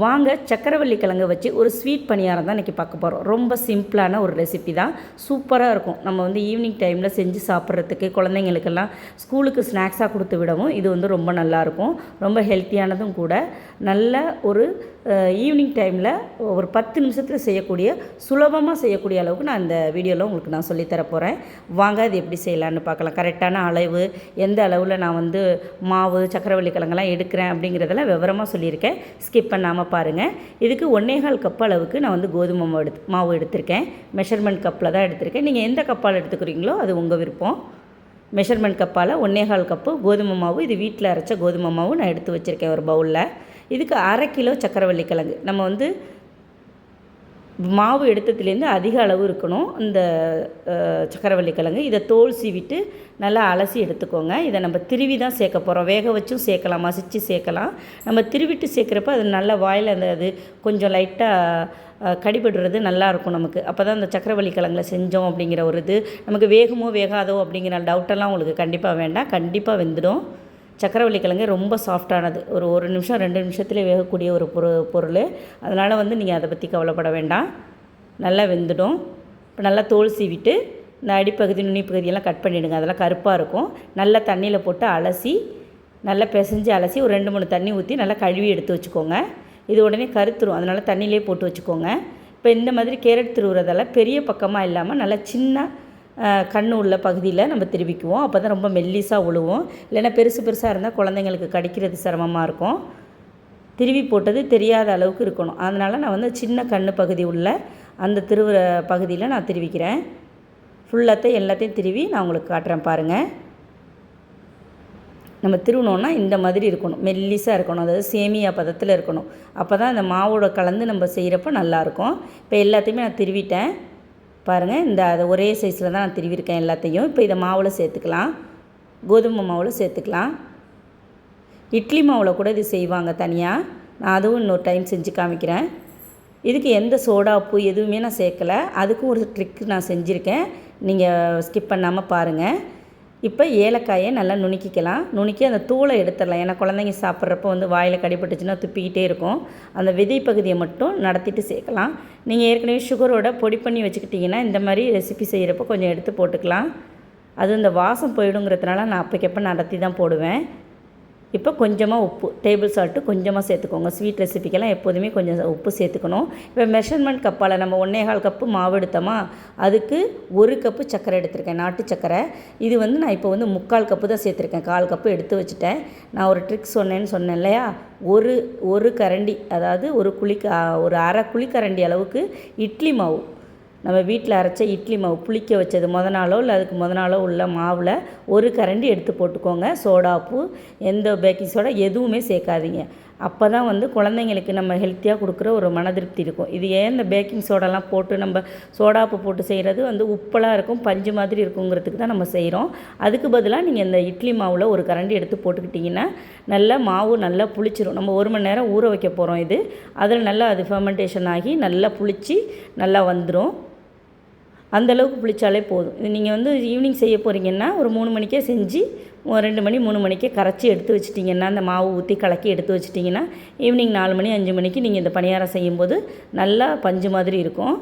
வாங்க சக்கரவள்ளி கிழங்கு வச்சு ஒரு ஸ்வீட் பணியாரம் தான் இன்றைக்கி பார்க்க போகிறோம் ரொம்ப சிம்பிளான ஒரு ரெசிபி தான். சூப்பராக இருக்கும். நம்ம வந்து ஈவினிங் டைமில் செஞ்சு சாப்பிட்றதுக்கு குழந்தைங்களுக்கெல்லாம் ஸ்கூலுக்கு ஸ்நாக்ஸாக கொடுத்து விடவும் இது வந்து ரொம்ப நல்லாயிருக்கும் ரொம்ப ஹெல்த்தியானதும் கூட. நல்ல ஒரு ஈவினிங் டைமில் ஒரு பத்து நிமிஷத்தில் செய்யக்கூடிய சுலபமாக செய்யக்கூடிய அளவுக்கு நான் இந்த வீடியோவில் உங்களுக்கு நான் சொல்லித்தர போகிறேன் வாங்க அது எப்படி செய்யலான்னு பார்க்கலாம். கரெக்டான அளவு எந்த அளவில் நான் வந்து மாவு சக்கரவள்ளி கிழங்கெல்லாம் எடுக்கிறேன் அப்படிங்கிறதெல்லாம் விவரமாக சொல்லியிருக்கேன். ஸ்கிப் பண்ணாமல் பாருங்கள் இதுக்கு ஒன்னேகால் கப் அளவுக்கு நான் வந்து கோதுமை மாவு எடுத்து மாவு எடுத்திருக்கேன். மெஷர்மெண்ட் கப்பில் தான் எடுத்திருக்கேன். நீங்கள் எந்த கப்பால் எடுத்துக்கிறீங்களோ அது உங்கள் விருப்பம். மெஷர்மெண்ட் கப்பால் ஒன்னேகால் கப்பு கோதுமை மாவு இது வீட்டில் அரைச்ச கோதுமை மாவு நான் எடுத்து வச்சுருக்கேன் ஒரு பவுலில் இதுக்கு அரை கிலோ சக்கரவள்ளி கிழங்கு. நம்ம வந்து மாவு எடுத்ததுலேருந்து அதிக அளவு இருக்கணும். இந்த சக்கரவள்ளி கிழங்கு. இதை தோல் சீவிட்டு நல்லா அலசி எடுத்துக்கோங்க. இதை நம்ம திருவி தான் சேர்க்க போகிறோம் வேக வச்சும் சேர்க்கலாம் மசிச்சு சேர்க்கலாம். நம்ம திருவிட்டு சேர்க்குறப்ப அது நல்லா வாயில் அந்த அது கொஞ்சம் லைட்டாக கடிபடுறது நல்லாயிருக்கும் நமக்கு. அப்போ தான் அந்த சக்கரவள்ளி கிழங்குல செஞ்சோம் அப்படிங்கிற ஒரு இது. நமக்கு வேகுமோ வேகாதோ அப்படிங்கிற டவுட்டெல்லாம் உங்களுக்கு கண்டிப்பாக வேண்டாம். கண்டிப்பாக வெந்துடும். சக்கரவள்ளி கிழங்கு ரொம்ப சாஃப்டானது ஒரு ஒரு நிமிஷம் ரெண்டு நிமிஷத்துலேயே வேகக்கூடிய ஒரு பொரு பொருள். அதனால் வந்து நீங்கள் அதை பற்றி கவலைப்பட வேண்டாம். நல்லா வெந்துடும். இப்போ நல்லா தோல் சீவிட்டு இந்த அடிப்பகுதி நுனி பகுதியெல்லாம் கட் பண்ணிவிடுங்க அதெல்லாம் கருப்பாக இருக்கும். நல்லா தண்ணியில் போட்டு அலசி நல்லா பிசைஞ்சு அலசி ஒரு ரெண்டு மூணு தண்ணி ஊற்றி நல்லா கழுவி எடுத்து வச்சுக்கோங்க. இது உடனே கருத்துரும். அதனால் தண்ணியிலே போட்டு வச்சுக்கோங்க. இப்போ இந்த மாதிரி கேரட் திருவுறதெல்லாம் பெரிய பக்கமாக இல்லாமல் நல்லா சின்ன கண் உள்ள பகுதியில் நம்ம திருவிக்குவோம். அப்போ தான் ரொம்ப மெல்லிஸாக உழுவும். இல்லைன்னா பெருசு பெருசாக இருந்தால் குழந்தைங்களுக்கு கடிக்கிறது சிரமமாக இருக்கும். திருவி போட்டது தெரியாத அளவுக்கு இருக்கணும். அதனால் நான் வந்து சின்ன கண் பகுதி உள்ள அந்த திருவுற பகுதியில் நான் திருவிக்கிறேன். ஃபுல்லாத்தையும் எல்லாத்தையும் திருவி நான் உங்களுக்கு காட்டுறேன் பாருங்கள் நம்ம திருவினோன்னா இந்த மாதிரி இருக்கணும். மெல்லிஸாக இருக்கணும். அதாவது சேமியா பதத்தில் இருக்கணும். அப்போ தான் அந்த மாவோட கலந்து நம்ம செய்கிறப்ப நல்லாயிருக்கும் இப்போ எல்லாத்தையுமே நான் திருவிட்டேன். பாருங்கள் இந்த அதை ஒரே சைஸில் தான் நான் திருவிருக்கேன் எல்லாத்தையும். இப்போ இதை மாவில் சேர்த்துக்கலாம். கோதுமை மாவில் சேர்த்துக்கலாம். இட்லி மாவில் கூட இது செய்வாங்க தனியாக நான் அதுவும் இன்னொரு டைம் செஞ்சு காமிக்கிறேன். இதுக்கு எந்த சோடா பூ எதுவுமே நான் சேர்க்கலை. அதுக்கும் ஒரு ட்ரிக் நான் செஞ்சுருக்கேன். நீங்கள் ஸ்கிப் பண்ணாமல் பாருங்கள் இப்போ ஏலக்காயை நல்லா நுணுக்கிக்கலாம். நுணுக்கி அந்த தூளை எடுத்துடலாம். ஏன்னா குழந்தைங்க சாப்பிட்றப்ப வந்து வாயில் கடிபட்டுச்சுன்னா துப்பிக்கிட்டே இருக்கும். அந்த விதை பகுதியை மட்டும் நடத்திட்டு சேர்க்கலாம். நீங்கள் ஏற்கனவே சுகரோட பொடி பண்ணி வச்சுக்கிட்டிங்கன்னா இந்த மாதிரி ரெசிபி செய்கிறப்ப கொஞ்சம் எடுத்து போட்டுக்கலாம். அது இந்த வாசம் போயிடுங்கிறதுனால நான் அப்போக்கப்போ நடத்தி தான் போடுவேன். இப்போ கொஞ்சமாக உப்பு டேபிள் சால்ட்டு கொஞ்சமாக சேர்த்துக்கோங்க. ஸ்வீட் ரெசிபிக்கெல்லாம் எப்போதுமே கொஞ்சம் உப்பு சேர்த்துக்கணும். இப்போ மெஷர்மெண்ட் கப்பால் நம்ம ஒன்றே கால் கப்பு மாவு எடுத்தோமா அதுக்கு ஒரு கப்பு சர்க்கரை எடுத்திருக்கேன் நாட்டு சர்க்கரை. இது வந்து நான் இப்போ வந்து முக்கால் கப்பு தான் சேர்த்துருக்கேன் கால் கப்பு எடுத்து வச்சுட்டேன். நான் ஒரு ட்ரிக் சொன்னேன்னு சொன்னேன் இல்லையா? ஒரு ஒரு கரண்டி அதாவது ஒரு குழி ஒரு அரை குழிக்கரண்டி அளவுக்கு இட்லி மாவு நம்ம வீட்டில் அரைச்ச இட்லி மாவு புளிக்க வச்சது முத நாளோ இல்லை அதுக்கு முத நாளோ உள்ள மாவில் ஒரு கரண்டி எடுத்து போட்டுக்கோங்க. சோடாப்பு எந்த பேக்கிங் சோடா எதுவுமே சேர்க்காதீங்க. அப்போ தான் வந்து குழந்தைங்களுக்கு நம்ம ஹெல்த்தியாக கொடுக்குற ஒரு மன திருப்தி இருக்கும். இது ஏன் இந்த பேக்கிங் சோடாலாம் போட்டு நம்ம சோடாப்பு போட்டு செய்கிறது வந்து உப்பலாக இருக்கும் பஞ்சு மாதிரி இருக்குங்கிறதுக்கு தான் நம்ம செய்கிறோம் அதுக்கு பதிலாக நீங்கள் இந்த இட்லி மாவில் ஒரு கரண்டி எடுத்து போட்டுக்கிட்டிங்கன்னா நல்லா மாவு நல்லா புளிச்சிரும். நம்ம ஒரு மணி நேரம் ஊற வைக்க போகிறோம் இது. அதில் நல்லா அது ஃபெர்மெண்டேஷன் ஆகி நல்லா புளிச்சு நல்லா வந்துடும் அந்தளவுக்கு புளித்தாலே புளிச்சாலே போதும். இது நீங்கள் வந்து ஈவினிங் செய்ய போகிறீங்கன்னா ஒரு மூணு மணிக்கே செஞ்சு ஒரு ரெண்டு மணி மூணு மணிக்கே கரைச்சி எடுத்து வச்சிட்டிங்கன்னா அந்த மாவு ஊற்றி கலக்கி எடுத்து வச்சிட்டிங்கன்னா ஈவினிங் நாலு மணி அஞ்சு மணிக்கு நீங்கள் இந்த பணியாரம் செய்யும்போது நல்லா பஞ்சு மாதிரி இருக்கும்.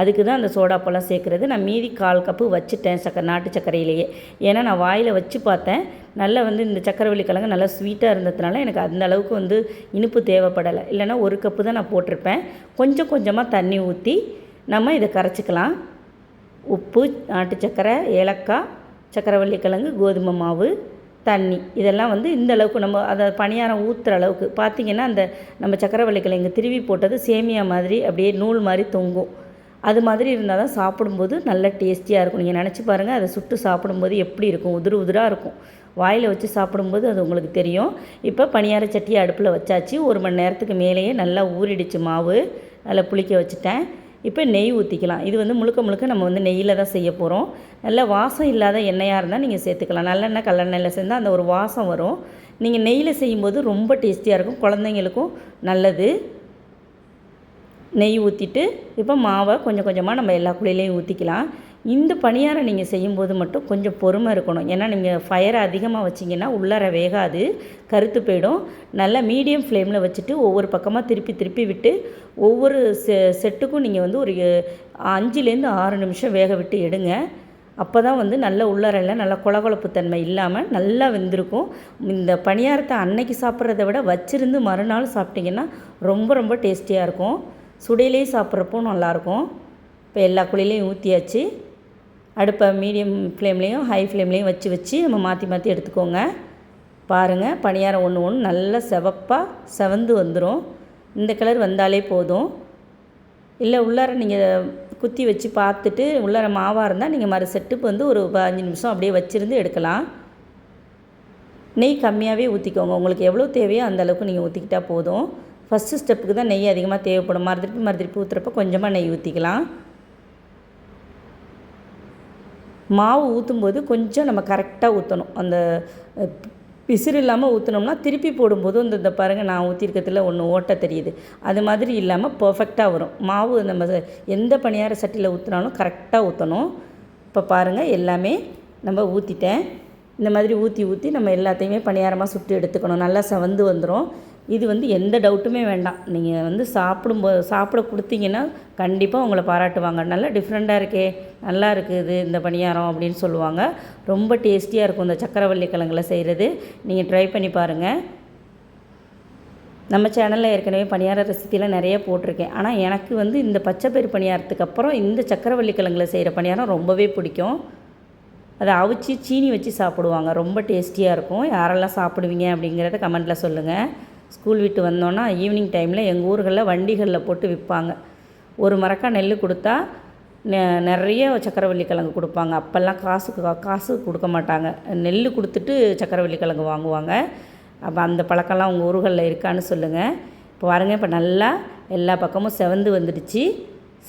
அதுக்கு தான் அந்த சோடாப்பெல்லாம் சேர்க்குறது. நான் மீதி கால் கப்பு வச்சுட்டேன் சக்கரை நாட்டு சர்க்கரையிலேயே. ஏன்னா நான் வாயில் வச்சு பார்த்தேன். நல்லா வந்து இந்த சக்கரவள்ளி கிழங்கு நல்லா ஸ்வீட்டாக இருந்ததுனால எனக்கு அந்த அளவுக்கு வந்து இனிப்பு தேவைப்படலை. இல்லைன்னா ஒரு கப்பு தான் நான் போட்டிருப்பேன். கொஞ்சம் கொஞ்சமாக தண்ணி ஊற்றி நம்ம இதை கரைச்சிக்கலாம். உப்பு நாட்டு சக்கரை ஏலக்காய் சக்கரவள்ளி கிழங்கு கோதுமை மாவு தண்ணி. இதெல்லாம் வந்து இந்த அளவுக்கு நம்ம அதை பணியாரம் ஊற்றுற அளவுக்கு. பார்த்திங்கன்னா அந்த நம்ம சக்கரவள்ளி கிழங்கு திருவி போட்டது சேமியா மாதிரி அப்படியே நூல் மாதிரி தொங்கும். அது மாதிரி இருந்தால் தான் சாப்பிடும்போது நல்ல டேஸ்டியாக இருக்கும். நீங்கள் நினச்சி பாருங்கள் அதை சுட்டு சாப்பிடும்போது எப்படி இருக்கும்? உதிரு உதிராக இருக்கும். வாயில் வச்சு சாப்பிடும்போது அது உங்களுக்கு தெரியும். இப்போ பணியார சட்டியை அடுப்பில் வச்சாச்சு. ஒரு மணி நேரத்துக்கு மேலேயே நல்லா ஊறிடுச்சு மாவு. நல்லா புளிக்க வச்சுட்டேன். இப்போ நெய் ஊற்றிக்கலாம் இது வந்து முழுக்க முழுக்க நம்ம வந்து நெய்யில் தான் செய்ய போகிறோம் நல்ல வாசம் இல்லாத எண்ணெயாக இருந்தால் நீங்கள் சேர்த்துக்கலாம். நல்லெண்ணெய் கல்லெண்ணெயில் சேர்ந்தால் அந்த ஒரு வாசம் வரும். நீங்கள் நெய்யில் செய்யும்போது ரொம்ப டேஸ்டியாக இருக்கும். குழந்தைங்களுக்கும் நல்லது. நெய் ஊற்றிட்டு இப்போ மாவை கொஞ்சம் கொஞ்சமாக நம்ம எல்லா குழியிலையும் ஊற்றிக்கலாம் இந்த பணியாரம் நீங்கள் செய்யும்போது மட்டும் கொஞ்சம் பொறுமை இருக்கணும். ஏன்னா நீங்கள் ஃபயரை அதிகமாக வச்சிங்கன்னா உள்ளார வேகாது. கருத்து போயிடும். நல்லா மீடியம் ஃப்ளேமில் வச்சுட்டு ஒவ்வொரு பக்கமாக திருப்பி திருப்பி விட்டு ஒவ்வொரு செ செட்டுக்கும் நீங்கள் வந்து ஒரு அஞ்சுலேருந்து ஆறு நிமிஷம் வேக விட்டு எடுங்க. அப்போ தான் வந்து நல்ல உள்ளறையில் நல்லா குழகுழப்பு தன்மை இல்லாமல் நல்லா வெந்திருக்கும். இந்த பணியாரத்தை அன்னைக்கு சாப்பிட்றத விட வச்சிருந்து மறுநாள் சாப்பிட்டிங்கன்னா ரொம்ப ரொம்ப டேஸ்டியாக இருக்கும். சுடையிலே சாப்பிட்றப்போ நல்லாயிருக்கும். இப்போ எல்லா குழிலையும் ஊற்றியாச்சு அடுப்பை மீடியம் ஃப்ளேம்லேயும் ஹை ஃப்ளேம்லேயும் வச்சு வச்சு நம்ம மாற்றி மாற்றி எடுத்துக்கோங்க. பாருங்கள் பணியாரம் ஒன்று ஒன்று நல்லா செவப்பாக செவந்து வந்துடும் இந்த கலர் வந்தாலே போதும். இல்லை உள்ளார நீங்கள் குத்தி வச்சு பார்த்துட்டு உள்ளார மாவாக இருந்தால் நீங்கள் மறு செட்டுக்கு வந்து ஒரு அஞ்சு நிமிஷம் அப்படியே வச்சுருந்து எடுக்கலாம். நெய் கம்மியாகவே ஊற்றிக்கோங்க உங்களுக்கு எவ்வளோ தேவையோ அந்த அளவுக்கு நீங்கள் ஊற்றிக்கிட்டால் போதும். ஃபஸ்ட்டு ஸ்டெப்புக்கு தான் நெய் அதிகமாக தேவைப்படும். மறுதிருப்பி மறுதிருப்பி ஊற்றுறப்ப கொஞ்சமாக நெய் ஊற்றிக்கலாம் மாவு ஊற்றும்போது கொஞ்சம் நம்ம கரெக்டாக ஊற்றணும் அந்த பிசிறு இல்லாமல் ஊற்றினோம்னா திருப்பி போடும்போது இந்த இந்த பாருங்கள் நான் ஊற்றிருக்கிறதுல ஒன்று ஓட்ட தெரியுது. அது மாதிரி இல்லாமல் பர்ஃபெக்டாக வரும். மாவு நம்ம எந்த பணியார சட்டியில் ஊற்றினாலும் கரெக்டாக ஊற்றணும் இப்போ பாருங்கள் எல்லாமே நம்ம ஊற்றிட்டேன் இந்த மாதிரி ஊற்றி ஊற்றி நம்ம எல்லாத்தையுமே பணியாரமாக சுட்டு எடுத்துக்கணும். நல்லா செவந்து வந்துடும் இது வந்து எந்த டவுட்டுமே வேண்டாம். நீங்கள் வந்து சாப்பிடும்போது சாப்பிட கொடுத்தீங்கன்னா கண்டிப்பாக உங்களை பாராட்டுவாங்க. நல்லா டிஃப்ரெண்ட்டாக இருக்கே நல்லா இருக்குது இந்த பணியாரம் அப்படின்னு சொல்லுவாங்க. ரொம்ப டேஸ்டியாக இருக்கும் இந்த சக்கரவள்ளி கிழங்குல செய்கிறது நீங்கள் ட்ரை பண்ணி பாருங்கள் நம்ம சேனலில் ஏற்கனவே பணியார ரெசிபிலாம் நிறைய போட்டிருக்கேன். ஆனால் எனக்கு வந்து இந்த பச்சைப்பயிறு பணியாரத்துக்கு அப்புறம் இந்த சக்கரவள்ளி கிழங்குல செய்கிற பணியாரம் ரொம்பவே பிடிக்கும். அதை அவிச்சு சீனி வச்சு சாப்பிடுவாங்க. ரொம்ப டேஸ்டியாக இருக்கும். யாரெல்லாம் சாப்பிடுவீங்க அப்படிங்கிறத கமெண்ட்டில் சொல்லுங்கள் ஸ்கூல் விட்டு வந்தோன்னா ஈவினிங் டைமில் எங்கள் ஊர்களில் வண்டிகளில் போட்டு விற்பாங்க ஒரு மரக்கா நெல் கொடுத்தா நிறைய சக்கரவள்ளி கிழங்கு கொடுப்பாங்க. அப்போல்லாம் காசுக்கு காசு கொடுக்க மாட்டாங்க. நெல் கொடுத்துட்டு சக்கரவள்ளி கிழங்கு வாங்குவாங்க. அப்போ அந்த பழக்கம்லாம் உங்கள் ஊர்களில் இருக்கான்னு சொல்லுங்கள் இப்போ பாருங்கள் இப்போ நல்லா எல்லா பக்கமும் செவந்து வந்துடுச்சு.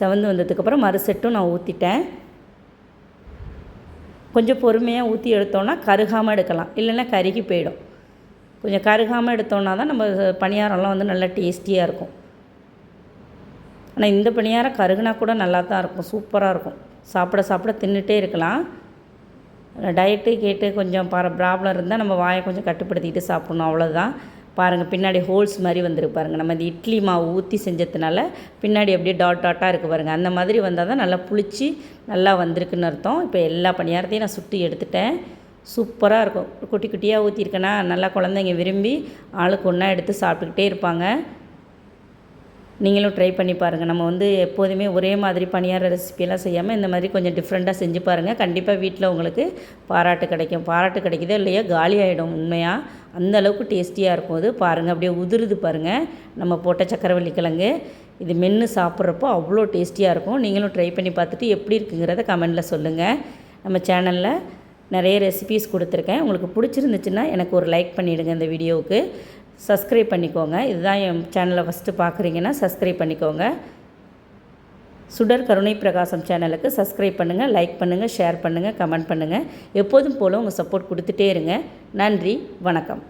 செவந்து வந்ததுக்கப்புறம் மறுசெட்டும் நான் ஊற்றிட்டேன் கொஞ்சம் பொறுமையாக ஊற்றி எடுத்தோன்னா கருகாமல் எடுக்கலாம். இல்லைன்னா கருகி போயிடும். கொஞ்சம் கருகாமல் எடுத்தோன்னா தான் நம்ம பணியாரம்லாம் வந்து நல்லா டேஸ்டியாக இருக்கும். ஆனால் இந்த பணியாரம் கருகுனா கூட நல்லா தான் இருக்கும். சூப்பராக இருக்கும். சாப்பிட சாப்பிட தின்னுட்டே இருக்கலாம். டயட்டு கேட்டு கொஞ்சம் பர ப்ராப்ளம் இருந்தால் நம்ம வாயை கொஞ்சம் கட்டுப்படுத்திக்கிட்டு சாப்பிட்ணும். அவ்வளோதான் பாருங்கள் பின்னாடி ஹோல்ஸ் மாதிரி வந்துருக்கு பாருங்கள் நம்ம இந்த இட்லி மாவு ஊற்றி செஞ்சதுனால பின்னாடி அப்படியே டாட் டாட்டாக இருக்குது பாருங்கள் அந்த மாதிரி வந்தால் தான் நல்லா புளிச்சு நல்லா வந்திருக்குன்னு அர்த்தம். இப்போ எல்லா பணியாரத்தையும் நான் சுட்டு எடுத்துட்டேன். சூப்பராக இருக்கும் குட்டி குட்டியாக ஊற்றிருக்கேன்னா நல்லா குழந்தைங்க விரும்பி ஆளுக்கு ஒன்றா எடுத்து சாப்பிட்டுக்கிட்டே இருப்பாங்க. நீங்களும் ட்ரை பண்ணி பாருங்கள் நம்ம வந்து எப்போதுமே ஒரே மாதிரி பணியார ரெசிபியெல்லாம் செய்யாமல் இந்த மாதிரி கொஞ்சம் டிஃப்ரெண்ட்டாக செஞ்சு பாருங்கள் கண்டிப்பாக வீட்டில் உங்களுக்கு பாராட்டு கிடைக்கும். பாராட்டு கிடைக்குதோ இல்லையா காலி ஆகிடும் உண்மையாக அந்த அளவுக்கு டேஸ்டியாக இருக்கும் அது. பாருங்கள் அப்படியே உதிருது பாருங்கள் நம்ம போட்ட சக்கரவள்ளி கிழங்கு. இது மென்று சாப்பிட்றப்போ அவ்வளோ டேஸ்டியாக இருக்கும். நீங்களும் ட்ரை பண்ணி பார்த்துட்டு எப்படி இருக்குங்கிறத கமெண்டில் சொல்லுங்கள் நம்ம சேனலில் நிறைய ரெசிபீஸ் கொடுத்துருக்கேன். உங்களுக்கு பிடிச்சிருந்துச்சுன்னா எனக்கு ஒரு லைக் பண்ணிவிடுங்க இந்த வீடியோவுக்கு. சப்ஸ்கிரைப் பண்ணிக்கோங்க. இதுதான் என் சேனலை ஃபஸ்ட்டு பார்க்குறீங்கன்னா சப்ஸ்கிரைப் பண்ணிக்கோங்க. சுடர் கருணை பிரகாசம் சேனலுக்கு சப்ஸ்கிரைப் பண்ணுங்கள் லைக் பண்ணுங்கள் ஷேர் பண்ணுங்கள் கமெண்ட் பண்ணுங்கள் எப்போதும் போல் உங்கள் சப்போர்ட் கொடுத்துட்டே இருங்க. நன்றி வணக்கம்.